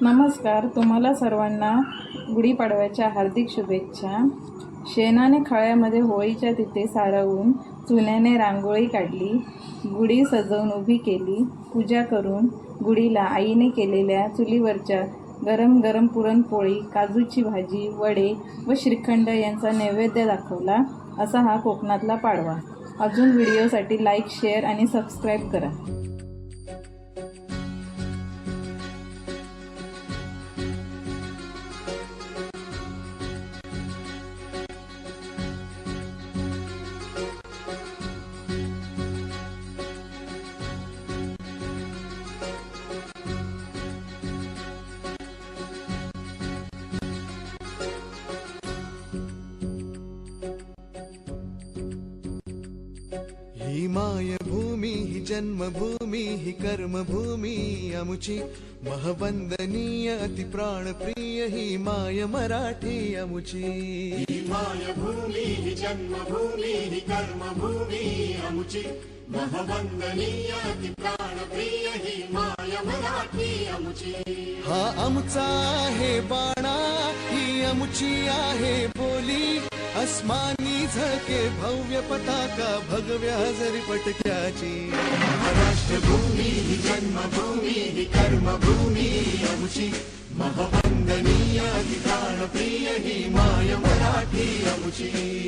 नमस्कार. तुम्हाला सर्वांना गुढीपाडव्याच्या हार्दिक शुभेच्छा. शेणाने खळ्यामध्ये होळीच्या तिथे सारवून चुन्याने रांगोळी काढली गुढी सजवून उभी केली पूजा करून गुढीला आईने केलेल्या चुलीवरच्या गरम गरम पुरणपोळी काजूची भाजी वडे व श्रीखंड यांचा नैवेद्य दाखवला असा हा कोकणातला पाडवा. अजून व्हिडिओसाठी लाईक शेअर आणि सबस्क्राईब करा. ही मायभूमी ही जन्मभूमी ही कर्मभूमी अमुची महवंदनीय अति प्राणप्रिय ही माय मराठी अमुची. मायभूमी हि जन्मभूमी हि कर्मभूमी अमुची महवंदनीय ति प्राणप्रिय हि माय मराठी अमुची. हा आमचा आहे बाणा ही अमुची आहे बोली अस्मानी झके भव्य पताका भगव्या हजरी पटक्याची जन्मभूमी हि कर्मभूमी अमुची। ति प्राणप्रिय हि माय मराठी अमुची